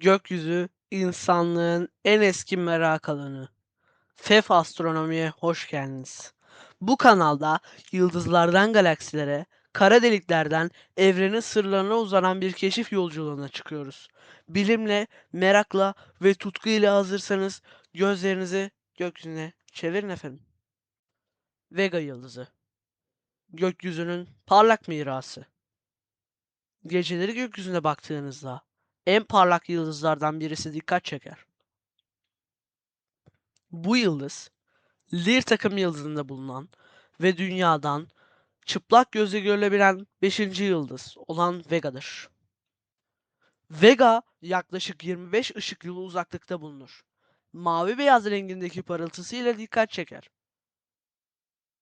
Gökyüzü, insanlığın en eski merak alanı. FEF Astronomi'ye hoş geldiniz. Bu kanalda yıldızlardan galaksilere, kara deliklerden evrenin sırlarına uzanan bir keşif yolculuğuna çıkıyoruz. Bilimle, merakla ve tutku ile hazırsanız gözlerinizi gökyüzüne çevirin efendim. Vega yıldızı. Gökyüzünün parlak mirası. Geceleri gökyüzüne baktığınızda en parlak yıldızlardan birisi dikkat çeker. Bu yıldız, Lir takım yıldızında bulunan ve dünyadan çıplak gözle görülebilen 5. yıldız olan Vega'dır. Vega yaklaşık 25 ışık yılı uzaklıkta bulunur. Mavi beyaz rengindeki parıltısıyla dikkat çeker.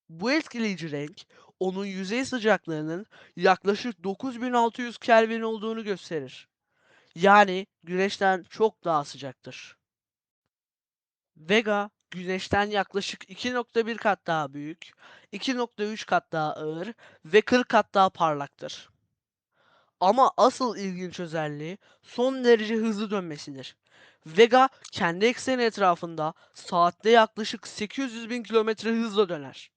Bu etkileyici renk, onun yüzey sıcaklığının yaklaşık 9600 Kelvin olduğunu gösterir. Yani Güneş'ten çok daha sıcaktır. Vega, Güneş'ten yaklaşık 2.1 kat daha büyük, 2.3 kat daha ağır ve 40 kat daha parlaktır. Ama asıl ilginç özelliği son derece hızlı dönmesidir. Vega kendi ekseni etrafında saatte yaklaşık 800 bin kilometre hızla döner.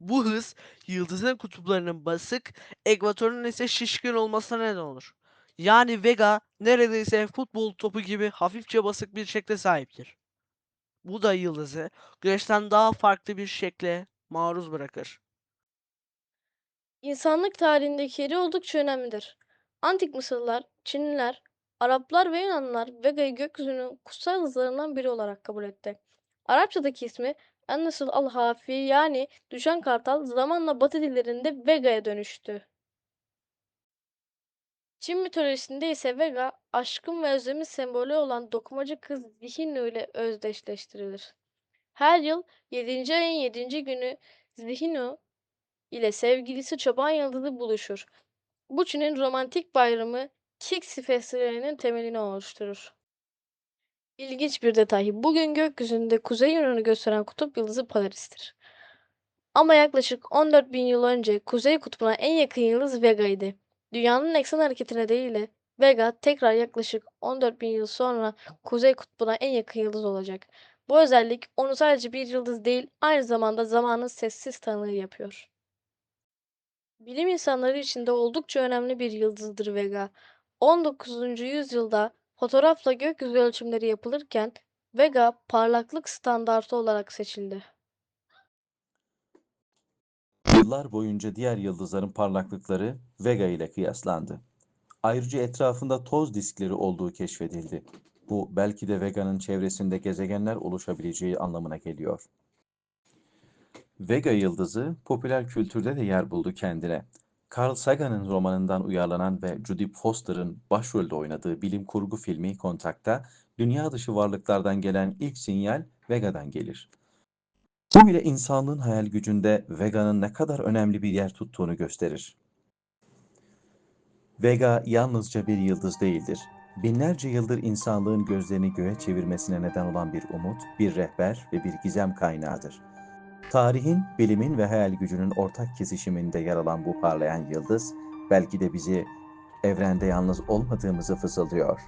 Bu hız yıldızın kutuplarının basık, ekvatorun ise şişkin olmasına neden olur. Yani Vega neredeyse futbol topu gibi hafifçe basık bir şekle sahiptir. Bu da yıldızı Güneş'ten daha farklı bir şekle maruz bırakır. İnsanlık tarihindeki yeri oldukça önemlidir. Antik Mısırlılar, Çinliler, Araplar ve Yunanlılar Vega'yı gökyüzünün kutsal yıldızlarından biri olarak kabul etti. Arapçadaki ismi Ennesul al-Hafi yani düşen kartal zamanla Batı dillerinde Vega'ya dönüştü. Çin mitolojisinde ise Vega, aşkın ve özlemin sembolü olan dokumacı kız Zihinu ile özdeşleştirilir. Her yıl 7. ayın 7. günü Zihinu ile sevgilisi Çoban Yıldızı buluşur. Bu Çin'in romantik bayramı Qixi Festivali'nin temelini oluşturur. İlginç bir detay. Bugün gökyüzünde kuzey yönünü gösteren kutup yıldızı Polaris'tir. Ama yaklaşık 14 bin yıl önce kuzey kutbuna en yakın yıldız Vega'ydı. Dünyanın eksen hareketi nedeniyle Vega tekrar yaklaşık 14 bin yıl sonra kuzey kutbuna en yakın yıldız olacak. Bu özellik onu sadece bir yıldız değil, aynı zamanda zamanın sessiz tanığı yapıyor. Bilim insanları için de oldukça önemli bir yıldızdır Vega. 19. yüzyılda fotoğrafla gökyüzü ölçümleri yapılırken Vega parlaklık standartı olarak seçildi. Yıllar boyunca diğer yıldızların parlaklıkları Vega ile kıyaslandı. Ayrıca etrafında toz diskleri olduğu keşfedildi. Bu belki de Vega'nın çevresinde gezegenler oluşabileceği anlamına geliyor. Vega yıldızı popüler kültürde de yer buldu kendine. Carl Sagan'ın romanından uyarlanan ve Jodie Foster'ın başrolde oynadığı bilim kurgu filmi Kontak'ta dünya dışı varlıklardan gelen ilk sinyal Vega'dan gelir. Bu bile insanlığın hayal gücünde Vega'nın ne kadar önemli bir yer tuttuğunu gösterir. Vega yalnızca bir yıldız değildir. Binlerce yıldır insanlığın gözlerini göğe çevirmesine neden olan bir umut, bir rehber ve bir gizem kaynağıdır. Tarihin, bilimin ve hayal gücünün ortak kesişiminde yer alan bu parlayan yıldız, belki de bizi evrende yalnız olmadığımızı fısıldıyor.